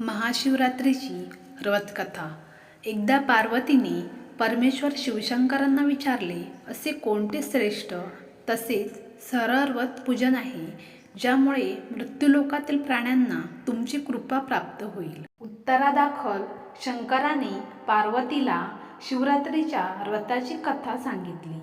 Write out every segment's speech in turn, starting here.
महाशिवरात्रीची व्रतकथा एकदा पार्वतीने परमेश्वर शिवशंकरांना विचारले असे कोणते श्रेष्ठ? तसेच सरळ व्रत पूजन आहे ज्यामुळे मृत्यूलोकातील प्राण्यांना तुमची कृपा प्राप्त होईल. उत्तरादाखल शंकराने पार्वतीला शिवरात्रीच्या व्रताची कथा सांगितली.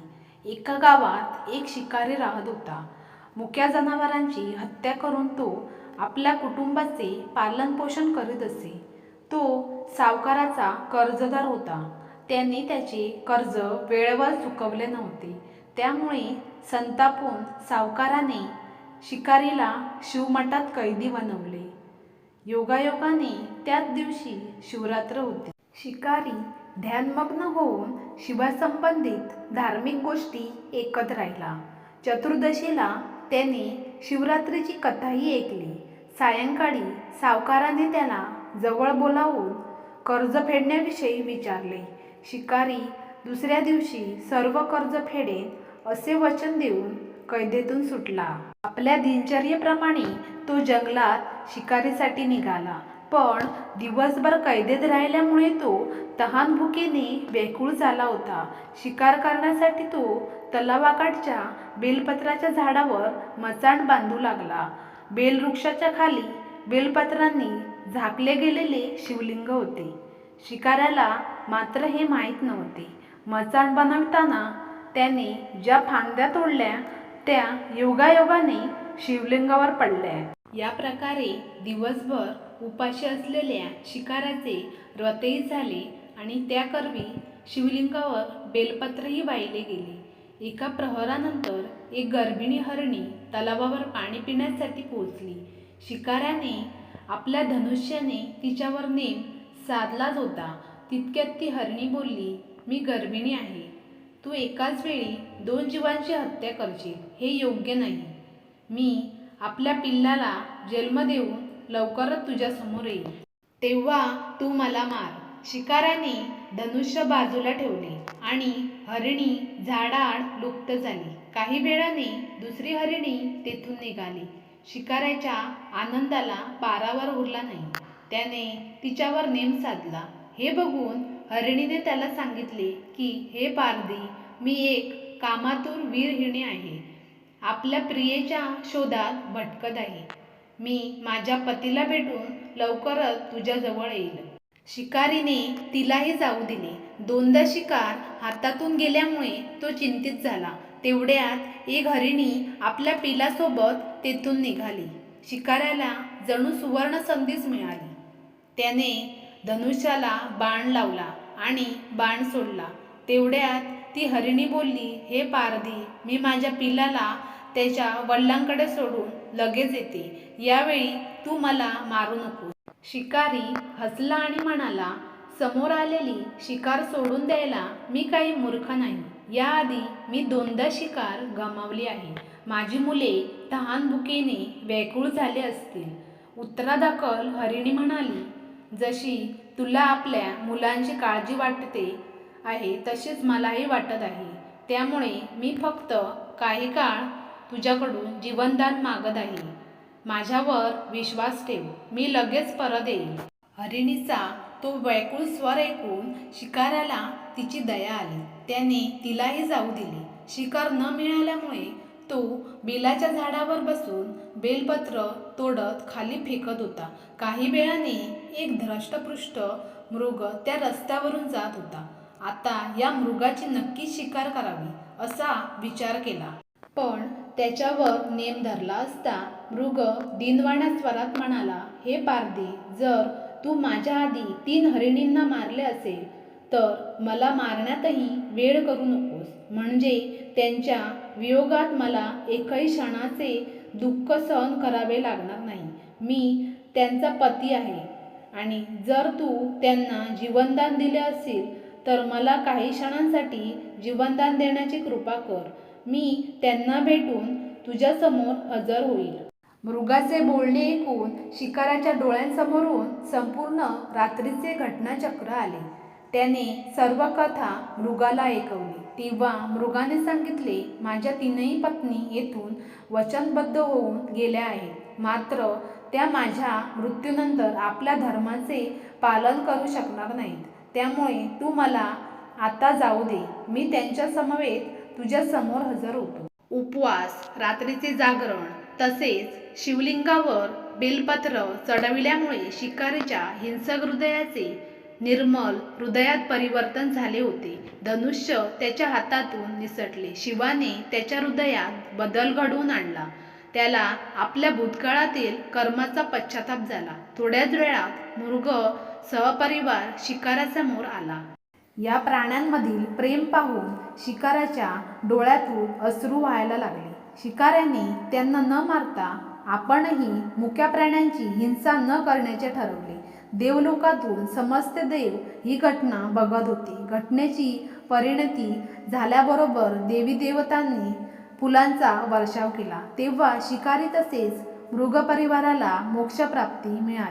एका गावात एक शिकारी राहत होता. मुक्या जनावरांची हत्या करून तो आपल्या कुटुंबाचे पालनपोषण करीत असे. तो सावकाराचा कर्जदार होता. त्यांनी त्याचे कर्ज वेळेवर चुकवले नव्हते. त्यामुळे संतापून सावकाराने शिकारीला शिवमठात कैदी बनवले. योगायोगाने त्याच दिवशी शिवरात्र होती. शिकारी ध्यानमग्न होऊन शिवासंबंधित धार्मिक गोष्टी ऐकत राहिला. चतुर्दशीला त्याने शिवरात्रीची कथाही ऐकली. सायंकाळी सावकाराने त्याला जवळ बोलावून कर्ज फेडण्याविषयी विचारले. शिकारी दुसऱ्या दिवशी सर्व कर्ज फेडेन असे वचन देऊन कैदेतून सुटला. आपल्या दिनचर्येप्रमाणे तो जंगलात शिकारीसाठी निघाला. पण दिवसभर कैदेत राहिल्यामुळे तो तहानभुकेने व्याकुळ झाला होता. शिकार करण्यासाठी तो तलावाकाठच्या बेलपत्राच्या झाडावर मचाण बांधू लागला. बेलवृक्षाच्या खाली बेलपत्रांनी झाकले गेलेले शिवलिंग होते. शिकाऱ्याला मात्र हे माहीत नव्हते. मचाण बनवताना त्याने ज्या फांद्या तोडल्या त्या योगायोगाने शिवलिंगावर पडल्या. या प्रकारे दिवसभर उपाशी असलेल्या शिकाऱ्याचे व्रतही झाले आणि त्याकरवी शिवलिंगावर बेलपत्रही वाहिले गेले. एका प्रहरानंतर एक गर्भिणी हरणी तलावावर पाणी पिण्यासाठी पोहोचली. शिकाऱ्याने आपल्या धनुष्याने तिच्यावर नेम साधलाच होता. तितक्यात ती हरणी बोलली मी गर्भिणी आहे. तू एकाच वेळी दोन जीवांची हत्या करशील. हे योग्य नाही. मी आपल्या पिल्लाला जन्म देऊन लवकरच तुझ्यासमोर येईल तेव्हा तू मला मार. शिकाऱ्याने धनुष्य बाजूला ठेवले आणि हरिणी झाडाआड लुप्त झाली. काही वेळाने दुसरी हरिणी तेथून निघाली. शिकाऱ्याच्या आनंदाला पारावर उरला नाही. त्याने तिच्यावर नेम साधला. हे बघून हरिणीने त्याला सांगितले की हे पारधी मी एक कामातूर वीरहिणी आहे. आपल्या प्रियेच्या शोधात भटकत आहे. मी माझ्या पतीला भेटून लवकरच तुझ्याजवळ येईल. शिकारीने तिलाही जाऊ दिले. दोनदा शिकार हातातून गेल्यामुळे तो चिंतित झाला. तेवढ्यात एक हरिणी आपल्या पिलासोबत तेथून निघाली. शिकाऱ्याला जणू सुवर्ण संधीच मिळाली. त्याने धनुष्याला बाण लावला आणि बाण सोडला. तेवढ्यात ती हरिणी बोलली हे पारधी मी माझ्या पिलाला त्याच्या वडिलांकडे सोडून लगेच येते. यावेळी तू मला मारू नको शिकारी हसला आणि म्हणाला समोर आलेली शिकार सोडून द्यायला मी काही मूर्ख नाही. याआधी मी दोनदा शिकार गमावली आहे. माझी मुले तहान भुकेने व्याकुळ झाले असतील. उत्तरादाखल हरिणी म्हणाली जशी तुला आपल्या मुलांची काळजी वाटते आहे तशीच मलाही वाटत आहे. त्यामुळे मी फक्त काही काळ तुझ्याकडून जीवनदान मागत आहे. माझ्यावर विश्वास ठेव मी लगेच परत येईल. हरिणीचा तो व्याकुळ स्वर ऐकून शिकाऱ्याला तिची दया आली. त्याने तिलाही जाऊ दिले. शिकार न मिळाल्यामुळे तो बेलाच्या झाडावर बसून बेलपत्र तोडत खाली फेकत होता. काही वेळाने एक धृष्टपृष्ठ मृग त्या रस्त्यावरून जात होता. आता या मृगाची नक्की शिकार करावी असा विचार केला. पण त्याच्यावर नेम धरला असता मृग दिनवाण्या स्वरात म्हणाला हे पारधी जर तू माझ्या आधी तीन हरिणींना मारले असेल तर मला मारण्यातही वेळ करू नकोस. म्हणजे त्यांच्या वियोगात मला एकही क्षणाचे दुःख सहन करावे लागणार नाही. मी त्यांचा पती आहे. आणि जर तू त्यांना जीवनदान दिले असेल तर मला काही क्षणांसाठी जीवनदान देण्याची कृपा कर. मी त्यांना भेटून तुझ्यासमोर हजर होईल. मृगाचे बोलणे ऐकून शिकाराच्या डोळ्यांसमोरून संपूर्ण रात्रीचे घटनाचक्र आले. त्याने सर्व कथा मृगाला ऐकवली. तेव्हा मृगाने सांगितले माझ्या तीनही पत्नी येथून वचनबद्ध होऊन गेल्या आहेत. मात्र त्या माझ्या मृत्यूनंतर आपल्या धर्माचे पालन करू शकणार नाहीत. त्यामुळे तू मला आता जाऊ दे. मी त्यांच्या समवेत तुझ्या समोर हजर होतो. उपवास रात्रीचे जागरण तसेच शिवलिंगावर बेलपत्र चढविल्यामुळे शिकारीच्या हिंसक हृदयाचे निर्मल हृदयात परिवर्तन झाले होते. धनुष्य त्याच्या हातातून निसटले. शिवाने त्याच्या हृदयात बदल घडवून आणला. त्याला आपल्या भूतकाळातील कर्माचा पश्चाताप झाला. थोड्याच वेळात मृग सहपरिवार शिकारासमोर आला. या प्राण्यांमधील प्रेम पाहून शिकाराच्या डोळ्यातून अश्रू व्हायला लागले. शिकाऱ्याने त्यांना न मारता आपणही मुक्या प्राण्यांची हिंसा न करण्याचे ठरवले. देवलोकातून समस्त देव ही घटना बघत होती. घटनेची परिणती झाल्याबरोबर देवी देवतांनी फुलांचा वर्षाव केला. तेव्हा शिकारी तसेच मृगपरिवाराला मोक्षप्राप्ती मिळाली.